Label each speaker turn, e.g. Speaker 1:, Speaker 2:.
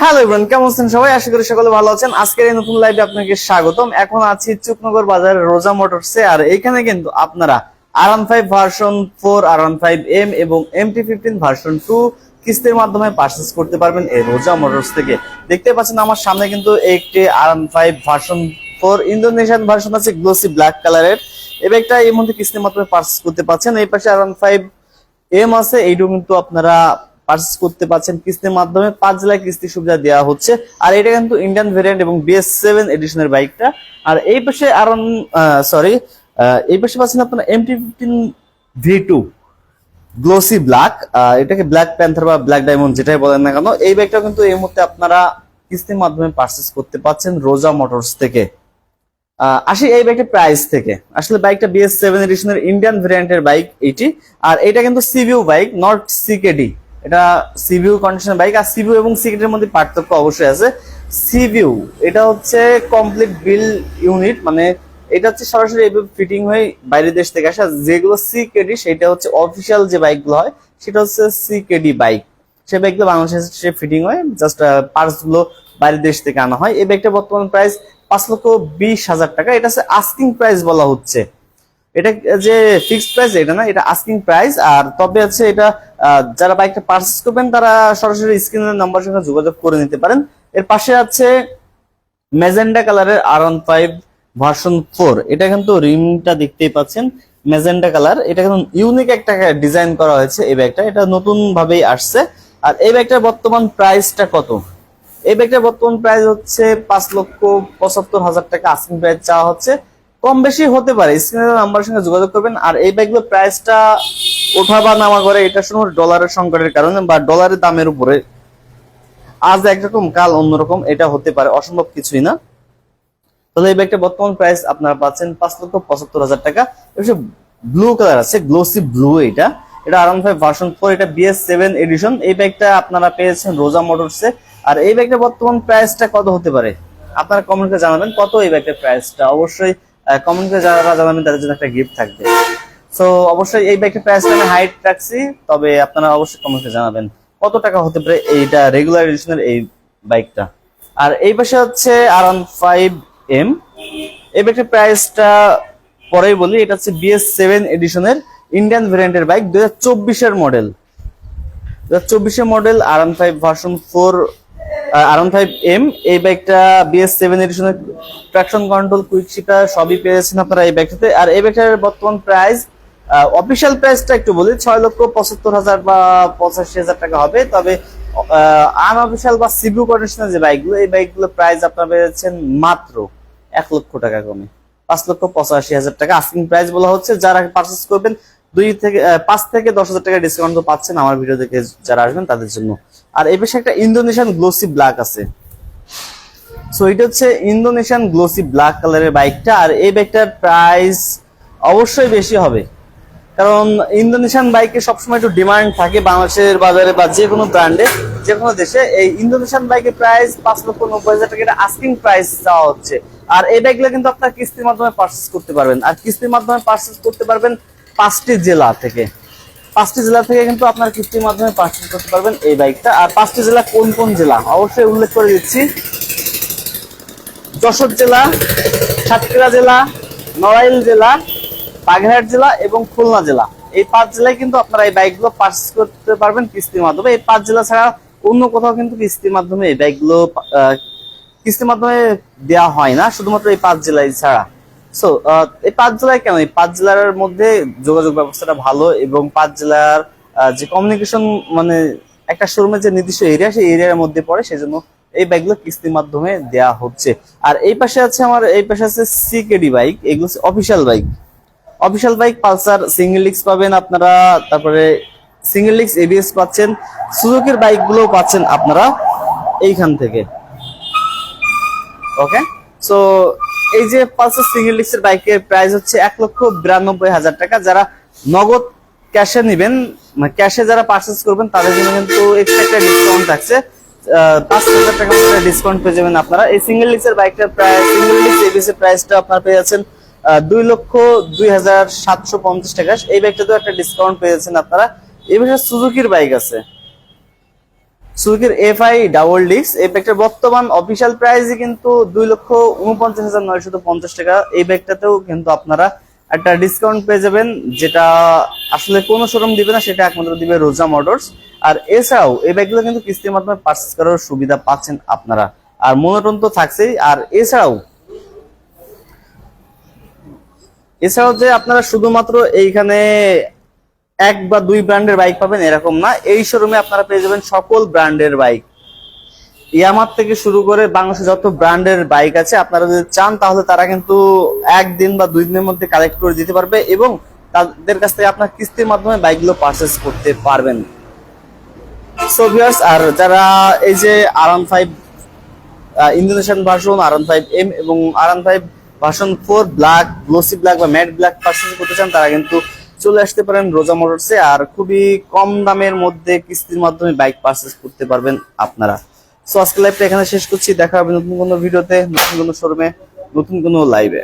Speaker 1: Hello everyone কেমন আছেন সবাই? আশা করি সকলে ভালো আছেন। আজকের এই নতুন লাইভে আপনাকে স্বাগতম। এখন আছি চুকনগর বাজারের রোজা মোটরসে, আর এইখানে কিন্তু আপনারা R five version four R five M এবং M T fifteen version two কিস্তির মাধ্যমে পার্চেস করতে পারবেন এই রোজা মোটরস থেকে। দেখতে পাচ্ছেন আমার সামনে কিন্তু একটি R five version four Indonesian version আছে গ্লোসি ব্ল্যাক কালারের এই ব্যাগটা এই মধ্যে কিস্তির মাধ্যমে পার্চেস করতে পারছেন এই পাশে আর ফাইভ এম আছে এইটুকু কিন্তু আপনারা পার্চেস করতে পারছেন কিস্তির মাধ্যমে পাঁচ জেলায় কিস্তি সুবিধা দেওয়া হচ্ছে। আর এটা কিন্তু ইন্ডিয়ান ভেরিয়েন্ট এবং বিএস সেভেন এডিশনের বাইকটা। আর এই পাশে আর সরি এই পাশে পাচ্ছেন আপনার M T fifteen V two glossy black এটাকে ব্ল্যাক প্যান্থার বা ব্ল্যাক ডায়মন্ড যেটাই বলেন না কেন, এই বাইকটা কিন্তু এই মুহূর্তে আপনারা কিস্তির মাধ্যমে পার্চেস করতে পারছেন রোজা মোটরস থেকে। আসি এই বাইকের প্রাইস থেকে। আসলে বাইকটা বিএস সেভেন এডিশনের ইন্ডিয়ান ভেরিয়েন্টের বাইক এটি। আর এটা কিন্তু সিভিউ বাইক নট সিকেডি এটা সিভিউ কন্ডিশন বাইক আর সিভিউ এবং সিকেডির মধ্যে পার্থক্য অবশ্যই আছে। সিভিউ, এটা হচ্ছে কমপ্লিট বিল ইউনিট মানে এটা হচ্ছে সরাসরি ফিটিং হয়ে বাইরের দেশ থেকে আসা। যেগুলো সিকেডি সেটা হচ্ছে অফিসিয়াল যে বাইকগুলো হয়, সেটা হচ্ছে সিকেডি বাইক সে বাইকগুলো বাংলাদেশে ফিটিং হয় জাস্ট পার্টসগুলো বাইরের দেশ থেকে আনা হয়। এই বাইকটা বর্তমান প্রাইস পাঁচ লক্ষ বিশ হাজার টাকা। এটা হচ্ছে আস্কিং প্রাইস বলা হচ্ছে। এটা যে ফিক্সড প্রাইস এটা না, এটা আস্কিং প্রাইস আর তবে হচ্ছে এটা যারা বাইকটা পারচেস করবেন, তারা সরাসরি স্ক্রিনের নাম্বার সঙ্গে যোগাযোগ করে নিতে পারেন। এর পাশে আছে ম্যাজেন্ডা কালারের R one five version four এটা কিন্তু রিমটা দেখতেই পাচ্ছেন মেজেন্ডা কালার এটা কিন্তু ইউনিক একটা ডিজাইন করা হয়েছে এই ব্যাগটা এটা নতুন ভাবেই আসছে। আর এই ব্যাগটার বর্তমান প্রাইসটা কত? এই ব্যাগটার বর্তমান প্রাইস হচ্ছে পাঁচ লক্ষ পঁচাত্তর হাজার টাকা। আস্কিং প্রাইস চাওয়া হচ্ছে। কম বেশি হতে পারে। স্ক্রিনের নাম্বারের সঙ্গে যোগাযোগ করবেন। আর এই ব্যাগগুলোর প্রাইসটা ওঠা বা নামা করে, এটা শুনুন ডলারের সংকটের কারণে বা ডলারের দামের উপরে। আজ একরকম, কাল অন্যরকম, এটা হতে পারে, অসম্ভব কিছুই না। তাহলে এই ব্যাগটা বর্তমান প্রাইস আপনারা পাচ্ছেন পাঁচ লক্ষ পঁচাত্তর হাজার টাকা। এবার ব্লু কালার আছে গ্লোসি ব্লু এটা। এটা আরাম ফাইভ ভার্সন ফোর এটা বিএস সেভেন এডিশন এই ব্যাগটা আপনারা পেয়েছেন রোজা মোটরসে আর এই ব্যাগটা বর্তমান প্রাইসটা কত হতে পারে? আপনারা কমেন্টে জানাবেন কত এই ব্যাগটার প্রাইসটা অবশ্যই কমেন্টে যারা জানাবেন তাদের জন্য একটা গিফট থাকবে। সো অবশ্যই এই ব্যাগটার প্রাইসটা আমি হাইট রাখছি, তবে আপনারা অবশ্যই কমেন্টে জানাবেন কত টাকা হতে পারে এইটা রেগুলার এডিশনের এই বাইকটা আর এই পাশে হচ্ছে আর ওয়ান ফাইভ এম এই ব্যাগটার প্রাইসটা পরেই বলি, এটা হচ্ছে বিএস সেভেন এডিশনের ইন্ডিয়ান ভেরিয়েন্টের বাইক দু হাজার চব্বিশের মডেল দু হাজার চব্বিশের model R one five version four R five M এই বাইকটা বিএস সেভেন এডিশনের ট্রাকশন কন্ট্রোল কুইক শিপার সবই পেয়েছেন আপনারা এই বাইকটাতে আর এই বাইকটার বর্তমান প্রাইস অফিসিয়াল প্রাইসটা একটু বলি, ছয় লক্ষ পঁচাত্তর হাজার বা পঁচাশি হাজার টাকা হবে। তবে আনঅফিসিয়াল বা সিভিউ কন্ডিশনের যে বাইকগুলো এই বাইকগুলো প্রাইস আপনারা পেয়েছেন মাত্র এক লক্ষ টাকা কমে। পাঁচ লক্ষ পঁচাশি হাজার টাকা। আস্কিং প্রাইস বলা হচ্ছে, যারা পারচেস করবেন, দুই থেকে পাঁচ থেকে দশ হাজার টাকা ডিসকাউন্ট তো পাচ্ছেন আমার ভিডিও থেকে যারা আসবেন, তাদের জন্য আর এই পাশে একটা ইন্দোনেশিয়ান গ্লোসি ব্ল্যাক আছে। সো এটা হচ্ছে ইন্দোনেশিয়ান গ্লোসি ব্ল্যাক কালারের বাইকটা, আর এই বাইকটার প্রাইস অবশ্যই বেশি হবে। কারণ ইন্দোনেশিয়ান বাইকে সবসময় একটু ডিমান্ড থাকে বাংলাদেশের বাজারে বা যে কোনো ব্র্যান্ডে, যে কোনো দেশে। এই ইন্দোনেশিয়ান বাইকের প্রাইস পাঁচ লক্ষ নব্বই হাজার টাকা আস্কিং প্রাইস চাওয়া হচ্ছে। আর এই বাইকগুলো কিন্তু আপনার কিস্তির মাধ্যমে পার্চেস করতে পারবেন। আর কিস্তির মাধ্যমে পার্চেস করতে পারবেন পাঁচটি জেলা থেকে। পাঁচটি জেলা থেকে কিন্তু আপনার কিস্তির মাধ্যমে পার্চেস করতে পারবেন এই বাইকটা। আর পাঁচটি জেলা কোন কোন জেলা? অবশ্যই উল্লেখ করে দিচ্ছি। যশোর জেলা, সাতক্ষীরা জেলা, নড়াইল জেলা, বাগেরহাট জেলা এবং খুলনা জেলা। এই পাঁচ জেলায় কিন্তু আপনারা এই বাইকগুলো পার্চেস করতে পারবেন কিস্তির মাধ্যমে। এই পাঁচ জেলা ছাড়া অন্য কোথাও কিন্তু কিস্তির মাধ্যমে এই বাইকগুলো কিস্তির মাধ্যমে দেওয়া হয় না। শুধুমাত্র এই পাঁচ জেলায় ছাড়া। সো এই পাঁচ জেলায় কেন এই পাঁচ জেলার মধ্যে যোগাযোগ ব্যবস্থাটা ভালো এবং পাঁচ জেলার যে কমিউনিকেশন মানে একটা শোরুমের যে নির্দিষ্ট এরিয়া সেই এরিয়ার মধ্যে পড়ে, সেজন্য এই বাইকগুলো কিস্তির মাধ্যমে দেওয়া হচ্ছে। আর এই পাশে আছে আমার, এই পাশে আছে সিকেডি বাইক এগুলো হচ্ছে official bike official bike Pulsar single leaks পাবেন আপনারা, তারপরে সিঙ্গেল লিক্স এবিএস পাচ্ছেন, সুজুকির বাইকগুলোও পাচ্ছেন আপনারা এইখান থেকে। ওকে সো এই যে পালসার সিঙ্গেল লিক্সের বাইকের প্রাইস হচ্ছে এক লক্ষ বিরানব্বই হাজার টাকা। যারা নগদ ক্যাশে নেবেন ক্যাশে যারা পার্চেস করবেন, তাদের জন্য কিন্তু একটা ডিসকাউন্ট থাকছে। পাঁচ হাজার টাকা মতো ডিসকাউন্ট পেয়ে যাবেন আপনারা। এই সিঙ্গেল লিক্সের বাইকটার প্রাইস সিঙ্গেল এবিএস এর প্রাইসটা আপনারা পেয়ে যাচ্ছেন দুই লক্ষ দুই হাজার সাতশো পঞ্চাশ টাকা। এই বাইকটাতেও একটা ডিসকাউন্ট পেয়ে যাচ্ছেন আপনারা। এই বিষয়ে সুজুকির বাইক আছে। সুইকের এফ আই ডাবল ডিস্ক, এই ব্যাগটার বর্তমান অফিসিয়াল প্রাইসই কিন্তু দুই লক্ষ উনপঞ্চাশ হাজার নয়শত পঞ্চাশ টাকা। এই ব্যাগটাতেও কিন্তু আপনারা একটা ডিসকাউন্ট পেয়ে যাবেন, যেটা আসলে কোনো শোরুম দিবে না, সেটা একমাত্র দিবে রোজা মোটরস আর এছাড়াও এই ব্যাগগুলো কিন্তু কিস্তির মাধ্যমে পার্চেস করার সুবিধা পাচ্ছেন আপনারা। আর মনোটন তো থাকছেই। আর এছাড়াও এছাড়াও যে আপনারা শুধুমাত্র এইখানে এক বা দুই ব্র্যান্ডের বাইক পাবেন, এরকম না। এই শোরুমে আপনারা পেয়ে যাবেন সকল ব্র্যান্ডের বাইক। ইয়ামার থেকে শুরু করে বাংলাদেশে যত ব্র্যান্ডের বাইক আছে, আপনারা যদি চান, তাহলে তারা কিন্তু একদিন বা দুই দিনের মধ্যে কালেক্ট করে দিতে পারবে এবং তাদের কাছ থেকে আপনার কিস্তির মাধ্যমে বাইকগুলো পারচেস করতে পারবেন। সো আর যারা এই যে R one five Indonesian version R one five M এবং R one five version four black glossy black বা ম্যাট ব্ল্যাক পারচেস করতে চান, তারা কিন্তু চলে আসতে পারেন রোজা মোটরসে আর খুবই কম দামের মধ্যে কিস্তির মাধ্যমে বাইক পারচেস করতে পারবেন আপনারা। সো আজকে লাইভটা এখানে শেষ করছি। দেখা হবে নতুন কোনো ভিডিওতে, নতুন কোনো শোরুমে নতুন কোনো লাইভে